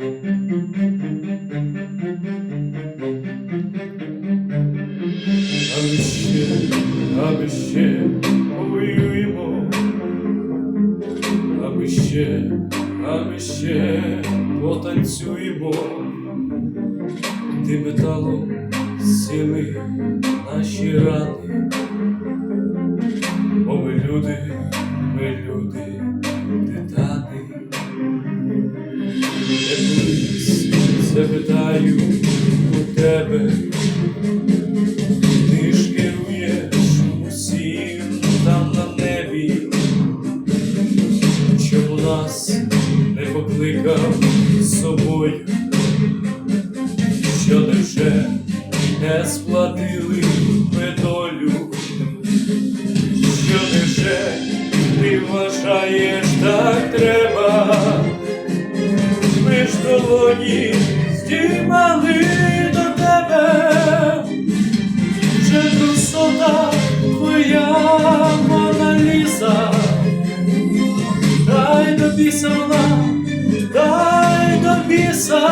А ми ще, а ми ще повоюємо, а ми ще, а ми ще потанцюємо, ти металом сіли наші рани, бо ми люди, ми люди, запитаю у тебе. Ти ж усім там на небі, чому нас не покликав з собою, що невже не сплатили долю, що невже ти вважаєш так треба, ми ж долоні здіймали до тебе. Вже красота твоя Мона Ліза, дай до біса вона, дай до біса,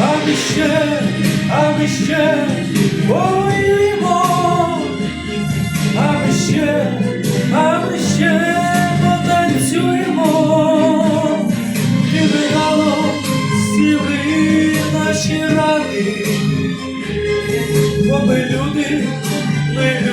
а ми ще, а ми ще воюємо, а ми ще, а ми бо ми люди, ми люди.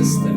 estas terras.